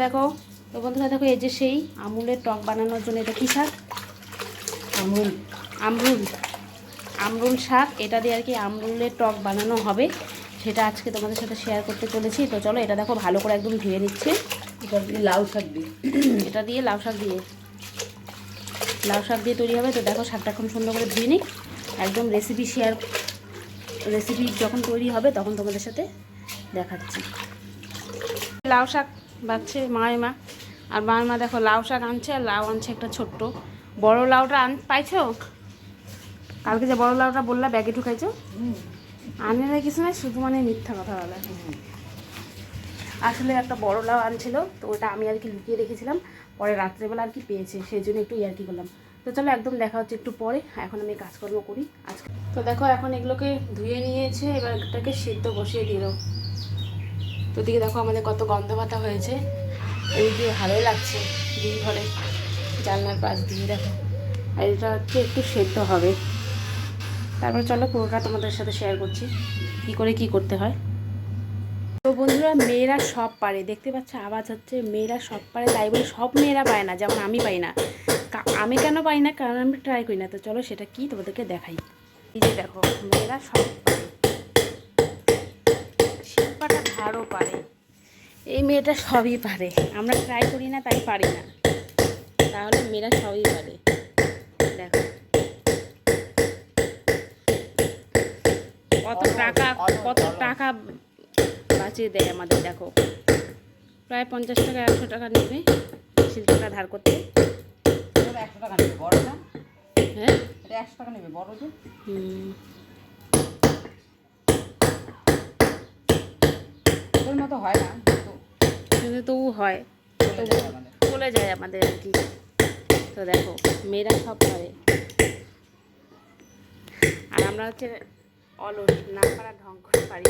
দেখো তো বন্ধুরা দেখো এই যে সেই আমুলের টক বানানোর জন্য এটা কী শাক? আমুল আমরুল। আমরুল শাক এটা দিয়ে আর কি আমরুলের টক বানানো হবে। সেটা আজকে তোমাদের সাথে শেয়ার করতে চলেছি। তো চলো এটা দেখো ভালো করে একদম ধুয়ে নিচ্ছে। এটা দিয়ে লাউ শাক দিই এটা দিয়ে লাউ শাক দিয়ে। লাউ শাক দিয়ে তৈরি হবে। তো দেখো শাকটা এখন সুন্দর করে ধুয়ে নিই। একদম রেসিপি শেয়ার রেসিপি যখন তৈরি হবে তখন তোমাদের সাথে দেখাচ্ছি। লাউ শাক বাচ্ছে মায়ের মা। আর মায়ের মা দেখো লাউ শাক আনছে, আর লাউ আনছে একটা ছোট্ট। বড় লাউটা আন, পাইছো? কালকে যে বড় লাউটা বললা, ব্যাগে ঢুকাইছো? আনে না কিছু না শুধু মানে মিথ্যা কথা বলা। আসলে একটা বড় লাউ আনছিল, তো ওটা আমি আর কি লুকিয়ে রেখেছিলাম। পরে রাত্রেবেলা আর কি পেয়েছে, সেই জন্য একটু ইয়ার্কি করলাম। তো চলো একদম দেখা হচ্ছে একটু পরে, এখন আমি কাজকর্ম করি আজকে। তো দেখো, এখন এগুলোকে ধুয়ে নিয়েছে, এবার এটাকে সিদ্ধ বসিয়ে দিল। তো দিকে দেখো আমাদের কত গন্ধ পাতা হয়েছে। এই দিয়ে ভালোই লাগছে দিন ঘরে জানলার পাশ দিয়ে দেখো। আর এটা হচ্ছে একটু সেদ্ধ হবে। তারপর চলো পুরোটা তোমাদের সাথে শেয়ার করছি, কি করে কি করতে হয়। তো বন্ধুরা, মেয়েরা সব পারে। দেখতে পাচ্ছ, আওয়াজ হচ্ছে মেয়েরা সব পারে, তাই বলে সব মেয়েরা পায় না, যেমন আমি পাই না। আমি কেন পাই না? কারণ আমি ট্রাই করি না। তো চলো সেটা কি তোমাদেরকে দেখাই। এই যে দেখো, মেয়েরা সব পারে। শিল্পাটা ধারও পারে। এই মেয়েটা সবই পারে। আমরা ট্রাই করি না তাই পারি না। তাহলে মেয়েরা সবই পারে। দেখো। কত টাকা কত টাকা বাঁচিয়ে দেয় আমাদের দেখো। প্রায় পঞ্চাশ টাকা একশো টাকা নেবে শিল্পটা ধার করতে। একশো টাকা নেবে বড় না? হ্যাঁ? এটা একশো টাকা নেবে বড় যে। হুম। ওর মতো হয় না কিন্তু তবু হয়। চলে যায় আমাদের। চলে যায় আমাদের আর কি। তো দেখো মেয়েরা সব পারে আর আমরা হচ্ছে অলস না পারা ঢং করে পারি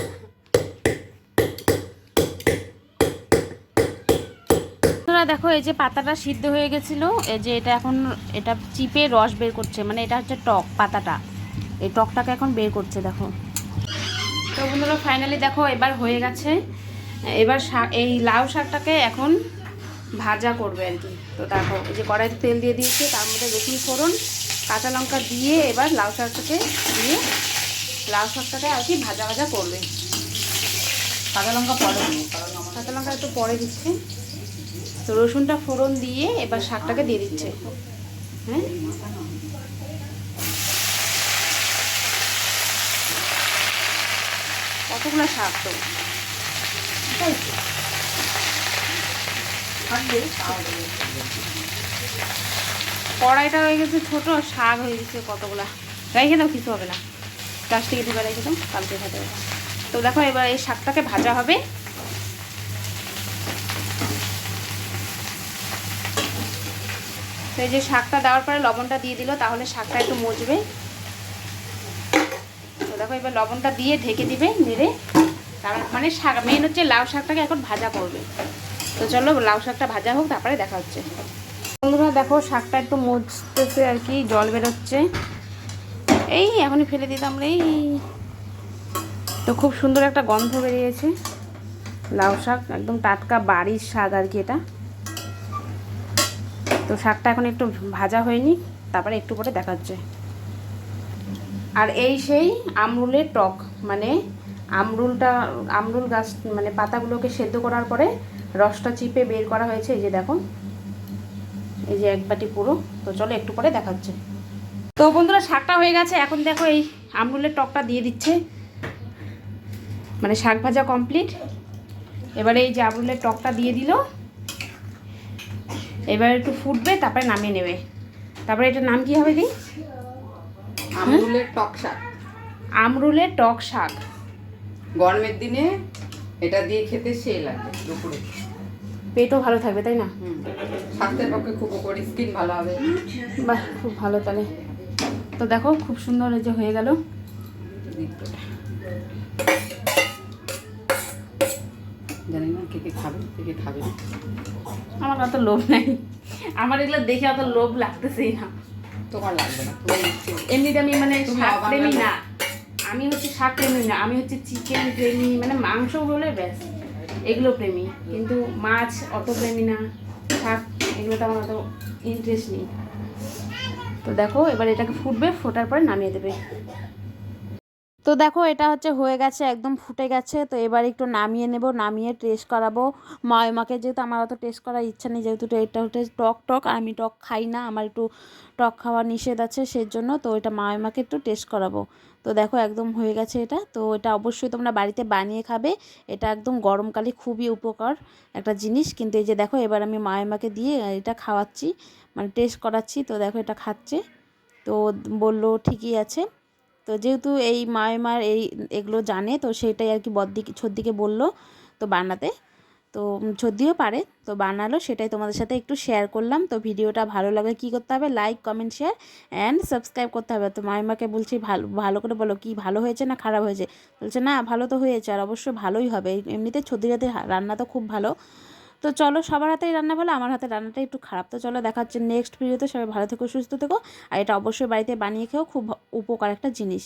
না। দেখো এই যে পাতাটা সিদ্ধ হয়ে গেছিল এই যে এটা এখন এটা চিপে রস বের করছে মানে এটা হচ্ছে টক পাতাটা। এই টকটাকে এখন বের করছে দেখো। তো বন্ধুরা ফাইনালি দেখো এবার হয়ে গেছে। এবার শাক এই লাউ শাকটাকে এখন ভাজা করবে আর কি। তো দেখো এই যে কড়াইতে তেল দিয়ে দিয়েছে তার মধ্যে রসুন ফোড়ন কাঁচা লঙ্কা দিয়ে এবার লাউ শাকটাকে দিয়ে লাউ শাকটাকে আর কি ভাজা ভাজা করবে। কাঁচা লঙ্কা পরে কাঁচা লঙ্কা একটু পরে দিচ্ছে। তো রসুনটা ফোড়ন দিয়ে এবার শাকটাকে দিয়ে দিচ্ছে। হ্যাঁ? কতগুলো শাক তো। কড়াইটা হয়ে গেছে ছোট, শাক হয়ে গেছে কতগুলা? রেখে দাও, কিছু হবে না। প্লাস্টিকে ঢুকে রেখে দাও, কালকে ভাজা হবে। তো দেখো, এবার এই শাকটাকে ভাজা হবে। তো এই যে শাকটা দেওয়ার পরে লবণটা দিয়ে দিল, তাহলে শাকটা একটু মজবে। তো দেখো, এবার লবণটা দিয়ে ঢেকে দিবে, নেড়ে। মানে শাক মেন হচ্ছে লাউ শাকটাকে এখন ভাজা করবে। তো চলো লাউ শাকটা ভাজা হোক, তারপরে দেখা হচ্ছে। বন্ধুরা, দেখো শাকটা একটু মজতেছে আর কি, জল বেরোচ্ছে। এই, এখনই ফেলে দিতাম রে। তো খুব সুন্দর একটা গন্ধ বেরিয়েছে। লাউ শাক, একদম টাটকা বাড়ির শাক আর কি এটা। তো শাকটা এখন একটু ভাজা হয়নি, তারপরে একটু পরে দেখা হচ্ছে। আর এই সেই আমরুলের টক মানে আমরুলটা আমরুল গাছ মানে পাতাগুলোকে সেদ্ধ করার পরে রসটা চিপে বের করা হয়েছে এই যে দেখো। এই যে এক বাটি পুরো। তো চলো একটু পরে দেখাচ্ছে। তো বন্ধুরা শাকটা হয়ে গেছে। এখন দেখো এই আমরুলের টকটা দিয়ে দিচ্ছে। মানে শাক ভাজা কমপ্লিট। এবারে এই যে আমরুলের টকটা দিয়ে দিল। এবার একটু ফুটবে তারপরে নামিয়ে নেবে। তারপরে এটার নাম কি হবে দি আমরুলের টক শাক। আমরুলের টক শাক। গরমের দিনে এটা দিয়ে খেতে সেই লাগে দুপুরে। পেটও ভালো থাকবে তাই না? স্বাস্থ্যের পক্ষে খুব উপকারী স্কিন ভালো হবে। বাহ খুব ভালো তাহলে। তো দেখো খুব সুন্দর যে হয়ে গেল। জানি না কে কে খাবে কে কে খাবে না। আমার অত লোভ নাই। আমার এগুলো দেখে অত লোভ লাগতেছেই না। তোমার লাগবে না এমনিতে আমি মানে শাক প্রেমী না। আমি হচ্ছে শাক প্রেমী না, আমি হচ্ছে চিকেন প্রেমী মানে মাংস হলে ব্যাস, এগুলো প্রেমী। কিন্তু মাছ অত প্রেমী না, শাক এগুলো তো আমার অত ইন্টারেস্ট নেই। তো দেখো, এবার এটাকে ফুটবে, ফোটার পরে নামিয়ে দেবে। তো দেখো এটা হচ্ছে হয়ে গেছে, একদম ফুটে গেছে। তো এবার একটু নামিয়ে নেব, নামিয়ে টেস্ট করাবো। মাকে যেহেতু আমার অত টেস্ট করার ইচ্ছা নেই, যেহেতু এটা হচ্ছে টক টক, আর আমি টক খাই না, আমার একটু টক খাওয়া নিষেধ আছে সেই জন্য তো এটা মাকে একটু টেস্ট করাবো। তো দেখো একদম হয়ে গেছে এটা, তো এটা অবশ্যই তোমরা বাড়িতে বানিয়ে খাবে। এটা একদম গরমকালে খুবই উপকার একটা জিনিস, কিন্তু এই যে দেখো এবার আমি মাকে দিয়ে এটা খাওয়াচ্ছি মানে টেস্ট করাচ্ছি, তো দেখো এটা খাচ্ছে। তো বলল ঠিকই আছে। তো যেহেতু এই মায়ের মার এই এগুলো জানে, তো সেটাই আর কি বদ্দিকে, ছদ্দিকে বলল তো বানাতে। তো ছদ্দিও পারে, তো বানালো, সেটাই তোমাদের সাথে একটু শেয়ার করলাম। তো ভিডিওটা ভালো লাগলে কী করতে হবে? Like comment share and subscribe করতে হবে। তো মায়েমাকে বলছি, ভালো ভালো করে বলো কি ভালো হয়েছে না খারাপ হয়েছে? বলছে, না, ভালো তো হয়েছে আর অবশ্যই ভালোই হবে। এমনিতে ছদ্দির হাতে রান্না তো খুব ভালো। তো চলো সবার হাতেই রান্না ভালো, আমার হাতে রান্নাটা একটু খারাপ। তো চলো দেখা হচ্ছে নেক্সট ভিডিওতে সবাই ভালো থেকো, সুস্থ থেকো। আর এটা অবশ্যই বাড়িতে বানিয়ে খেয়েও খুব উপকার একটা জিনিস।